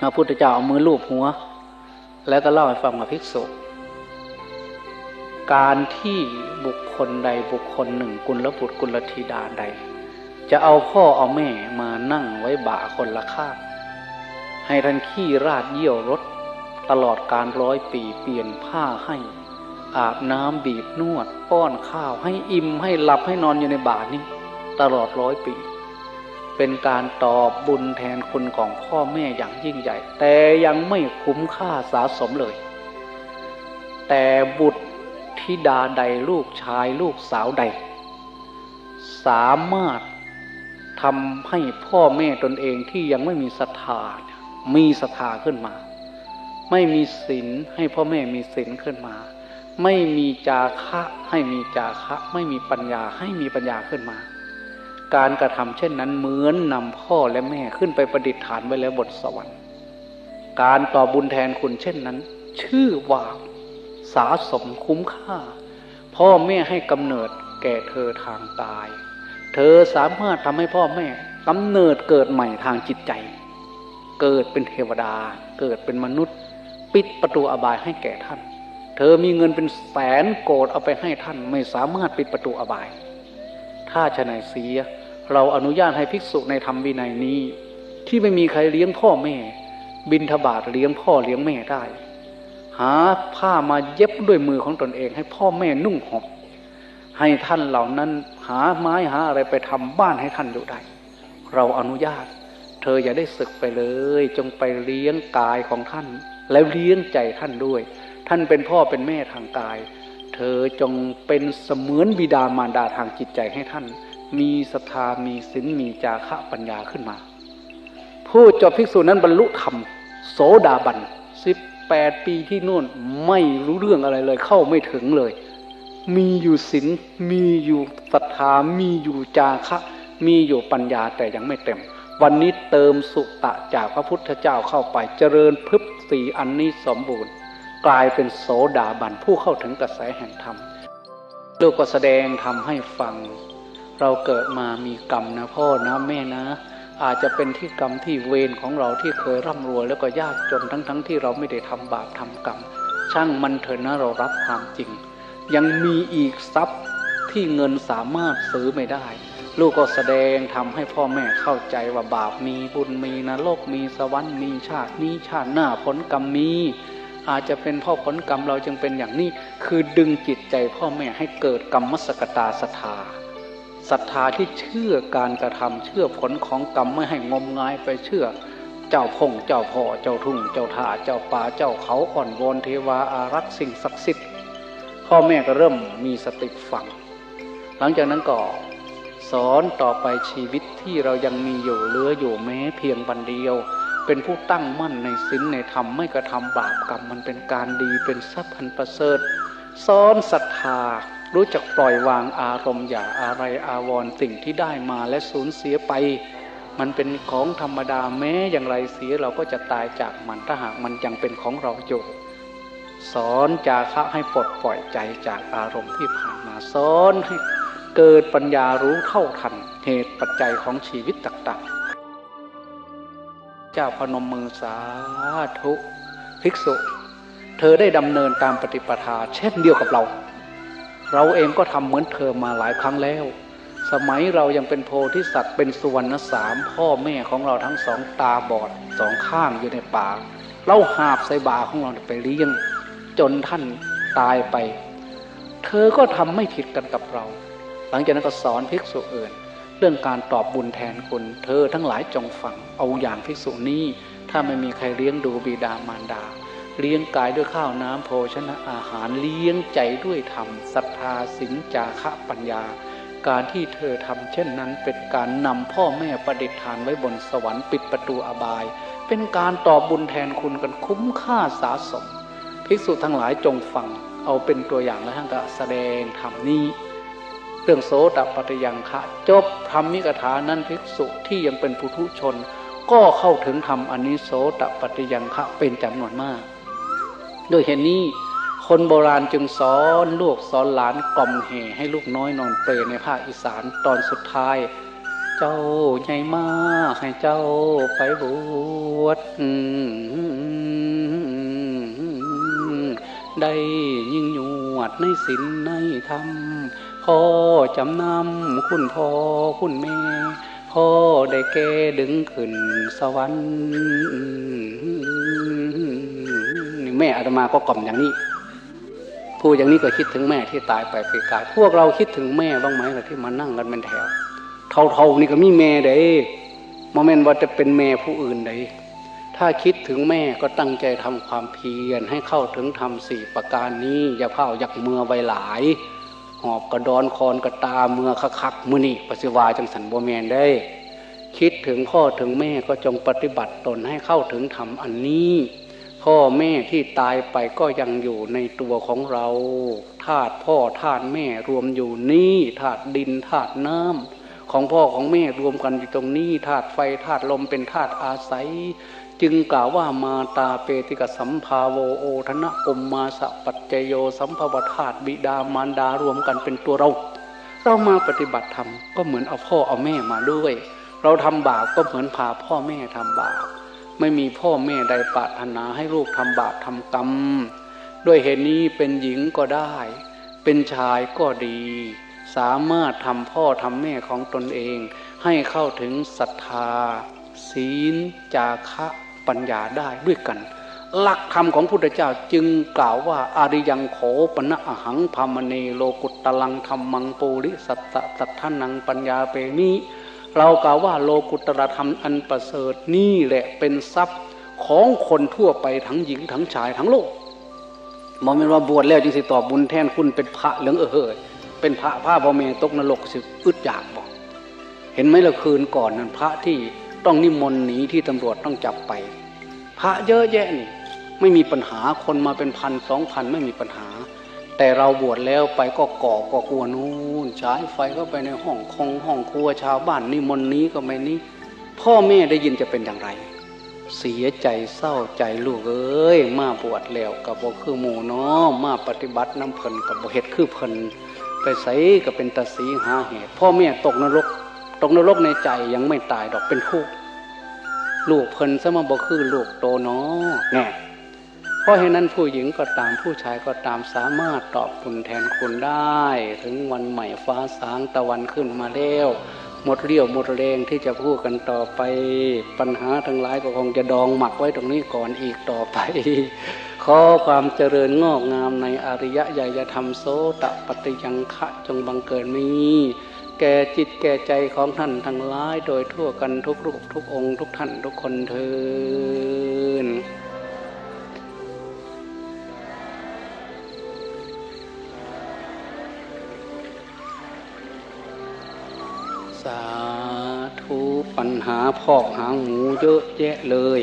พระพุทธเจ้าเอามือลูบหัว แล้วก็เล่าให้ฟังว่าภิกษุ การที่บุคคลใดบุคคลหนึ่งกุลบุตรกุลธิดาใด จะเอาพ่อเอาแม่มานั่งไว้บ่าคนละข้างให้ท่านขี้ราดเยี่ยวรถตลอดการร้อยปีเปลี่ยนผ้าให้ อาบน้ำบีบนวด ป้อนข้าวให้อิ่มให้หลับให้นอนอยู่ในบาทนี้ ตลอดร้อยปี เป็นการตอบบุญแทนคุณของพ่อแม่อย่างยิ่งใหญ่ แต่ยังไม่คุ้มค่าสาสมเลย แต่บุตรธิดาใดลูกชายลูกสาวใด สามารถทำให้พ่อแม่ตนเองที่ยังไม่มีศรัทธามีศรัทธาขึ้นมา ไม่มีศีลให้พ่อแม่มีศีลขึ้นมา ไม่มีจาคะให้มีจาคะ ไม่มีปัญญาให้มีปัญญาขึ้นมา การกระทำเช่นนั้นเหมือนนำพ่อและแม่ขึ้นไปประดิษฐานไว้แล้วบนสวรรค์ การต่อบุญแทนคุณเช่นนั้น ชื่อว่าสาสมคุ้มค่า พ่อแม่ให้กำเนิดแก่เธอทางกาย เธอสามารถทำให้พ่อแม่กำเนิดเกิดใหม่ทางจิตใจ เกิดเป็นเทวดา เกิดเป็นมนุษย์ ปิดประตูอบายให้แก่ท่าน เธอมีเงินเป็นแสนโกดเอาไปให้ท่านไม่สามารถปิดประตูอบาย ถ้าชนายเสีย เราอนุญาตให้ภิกษุในธรรมวินัยนี้ ที่ไม่มีใครเลี้ยงพ่อแม่ บินทบาทเลี้ยงพ่อเลี้ยงแม่ได้ หาผ้ามาเย็บด้วยมือของตนเองให้พ่อแม่นุ่งห่มให้ท่านเหล่านั้นหาไม้หาอะไรไปทำบ้านให้ท่านอยู่ได้ เราอนุญาต เธออย่าได้ศึกไปเลย จงไปเลี้ยงกายของท่าน แล้วเลี้ยงใจท่านด้วย ท่านเป็นพ่อเป็นแม่ทางกาย อจงเป็นเสมือนบิดามารดาทางจิตใจให้ท่าน มีศรัทธามีศีลมีจาคะปัญญาขึ้นมา ผู้จบภิกษุนั้นบรรลุธรรมโสดาบันสิบแปดปีที่นู่นไม่รู้เรื่องอะไรเลยเข้าไม่ถึงเลย มีอยู่ศีลมีอยู่ศรัทธามีอยู่จาคะ มีอยู่ปัญญาแต่ยังไม่เต็ม วันนี้เติมสุตะจากพระพุทธเจ้าเข้าไปเจริญพึบสีอันนี้สมบูรณ์ กลายเป็นโสดาบันผู้เข้าถึงกระแสแห่งธรรม ลูกก็แสดงทำให้ฟัง เราเกิดมามีกรรมนะพ่อนะแม่นะ อาจจะเป็นที่กรรมที่เวรของเราที่เคยร่ำรวยแล้วก็ยากจนทั้งๆทที่เราไม่ได้ทำบาปทำกรรม ช่างมันเถอะนะเรารับความจริง ยังมีอีกทรัพย์ที่เงินสามารถซื้อไม่ได้ ลูกก็แสดงทำให้พ่อแม่เข้าใจว่าบาปมีบุญมีนรกมีสวรรค์มีชาตินี้ชาติหน้าผลกรรมมี อาจจะเป็นพ่อผลกรรมเราจึงเป็นอย่างนี้ คือดึงจิตใจพ่อแม่ให้เกิดกรรมสกตาศรัทธาศรัทธาที่เชื่อการกระทำเชื่อผลของกรรมไม่ให้งมงายไปเชื่อ เจ้าพงเจ้าพ่อเจ้าทุ่ง เจ้าท่าเจ้าป่าเจ้าเขาอ่อนวอนเทวาอารักษ์สิ่งศักดิ์สิทธิ์พ่อแม่ก็เริ่มมีสติฟังหลังจากนั้นก็สอนต่อไปชีวิตที่เรายังมีอยู่เหลืออยู่แม้เพียงวันเดียว เป็นผู้ตั้งมั่นในศีลในธรรมไม่กระทำบาปกรรมมันเป็นการดีเป็นทรัพย์พันประเสริฐสอนศรัทธา รู้จักปล่อยวางอารมณ์อย่าอะไรอาวรสิ่งที่ได้มาและสูญเสียไป มันเป็นของธรรมดาแม้อย่างไรเสียเราก็จะตายจากมันถ้าหากมันยังเป็นของเราอยู่สอนจาคะให้ปลดปล่อยใจจากอารมณ์ที่ผ่านมาสอนให้เกิดปัญญารู้เท่าทันเหตุปัจจัยของชีวิตต่างๆ เจ้าพนมมือสาธุภิกษุ เธอได้ดำเนินตามปฏิปทา เช่นเดียวกับเรา เราเองก็ทำเหมือนเธอมาหลายครั้งแล้ว สมัยเรายังเป็นโพธิสัตว์เป็นสุวรรณสามพ่อแม่ของเราทั้งสองตาบอดสองข้างอยู่ในป่าเราหาบใส่บาของเราไปเลี้ยง จนท่านตายไป เธอก็ทำไม่ผิดกันกับเรา หลังจากนั้นก็สอนภิกษุอื่น เรื่องการตอบบุญแทนคุณ เธอทั้งหลายจงฟังเอาอย่างภิกษุนี้ ถ้าไม่มีใครเลี้ยงดูบิดามารดา เลี้ยงกายด้วยข้าวน้ำโภชนะอาหารเลี้ยงใจด้วยธรรมศรัทธาสินจาคะปัญญา การที่เธอทำเช่นนั้นเป็นการนำพ่อแม่ประดิษฐานไว้บนสวรรค์ปิดประตูอบาย เป็นการตอบบุญแทนคุณกันคุ้มค่าสาสมภิกษุทั้งหลายจงฟังเอาเป็นตัวอย่างและท่านก็แสดงธรรมนี้ รื่องโสตปัตยังคะจบธรรมมิกถานั้นภิกษุที่ยังเป็นปุถุชน ก็เข้าถึงธรรมอันนี้โสตปัตยังคะเป็นจำนวนมาก ด้วยเหตุนนี้ คนโบราณจึงสอนลูกสอนหลานกล่อมเหให้ลูกน้อยนอนเปรในภาคอีสานตอนสุดท้าย เจ้าใหญ่มากให้เจ้าไปบวชได้ วดในศีลในธรรมขอจำนำคุณพ่อคุณแม่พ่อได้แก่ดึงขึ้นสวรรค์แม่อาตมาก็กล่อมอย่างนี้พูดอย่างนี้ก็คิดถึงแม่ที่ตายไปปีกายพวกเราคิดถึงแม่บ้างไหมล่ะที่มานั่งกันเป็นแถวเท่าๆนี่ก็มีแม่เด้โมเมนต์ว่าจะเป็นแม่ผู้อื่นเด้ ถ้าคิดถึงแม่ก็ตั้งใจทำความเพียรให้เข้าถึงทำสี่ประการนี้อย่าเผายักเมือไวหลาย หอบกระดอนคอนกระตาเมือคักๆมือนี่ปสิวาจังสันโบแมนได้ คิดถึงพ่อถึงแม่ก็จงปฏิบัติตนให้เข้าถึงธรรมอันนี้พ่อแม่ที่ตายไปก็ยังอยู่ในตัวของเราธาตุพ่อธาตุแม่รวมอยู่นี่ธาตุดินธาตุน้ำของพ่อของแม่รวมกันอยู่ตรงนี้ธาตุไฟธาตุลมเป็นธาตุอาศัย จึงกล่าวว่ามาตาเปติกสัมภาโวโอธนะอมมาสะปัจเจโยสัมภวธาตบิดามารดารวมกันเป็นตัวเรา เรามาปฏิบัติธรรมก็เหมือนเอาพ่อเอาแม่มาด้วย เราทำบาปก็เหมือนพาพ่อแม่ทำบาปไม่มีพ่อแม่ใดปรารถนาให้ลูกทำบาปทำกรรมด้วยเหตุนี้เป็นหญิงก็ได้ เป็นชายก็ดี สามารถทำพ่อทำแม่ของตนเอง ให้เข้าถึงศรัทธาศีล จาคะ ปัญญาได้ด้วยกัน หลักธรรมของพุทธเจ้าจึงกล่าวว่าอาริยังโขปนะอหังพามเนโลกุตตลังธรรมังปูริสัตตะสัทธนังปัญญาเปมิเรากล่าวว่าโลกุตตรธรรมอันประเสริฐนี่แหละเป็นทรัพย์ของคนทั่วไปทั้งหญิงทั้งชายทั้งโลกมองเป็นว่าบวชแล้วจึงสิตอบบุญแทนคุณเป็นพระเหลืองเออเฮยเป็นพระพระพ่อแม่ตกนรกสิอึดอยากบอก เห็นไหมละคืนก่อนนั้นพระที่ ต้องนิมนต์หนีที่ตำรวจต้องจับไป พระเยอะแยะนี่ไม่มีปัญหาคนมาเป็นพันสองพันไม่มีปัญหา แต่เราบวชแล้วไปก็ก่อก็กลัวนู่นฉายไฟเข้าไปในห้องคงห้องครัวชาวบ้านนิมนต์นี้ก็ไม่นี้ พ่อแม่ได้ยินจะเป็นอย่างไร เสียใจเศร้าใจลูกเอ้ยมาบวชแล้วกับบ่คือหมู่นาะมาปฏิบัติน้ำเพลินกับบ่เฮ็ดคือเพลินไปใส่ก็เป็นตาสีหาเหตุพ่อแม่ตกนรก ตกนรกในใจยังไม่ตายดอกเป็นทุกข์ลูกเพลินซะมบคือลูกโตเนาะแน่เพราะเหตุนั้นผู้หญิงก็ตามผู้ชายก็ตามสามารถตอบคุณแทนคุณได้ ถึงวันใหม่ฟ้าสางตะวันขึ้นมาแล้วหมดเรี่ยวหมดแรงที่จะพูดกันต่อไป ปัญหาทั้งหลายก็คงจะดองหมักไว้ตรงนี้ก่อนอีกต่อไป ขอความเจริญงอกงามในอริยะญาธรรมโสตปฏิยังคะจงบังเกิดมี แก่จิตแก่ใจของท่านทั้งหลายโดยทั่วกันทุกรูปทุกองค์ ทุกท่านทุกคนเทินสาธุปัญหาพอกหางหมูเยอะแยะเลย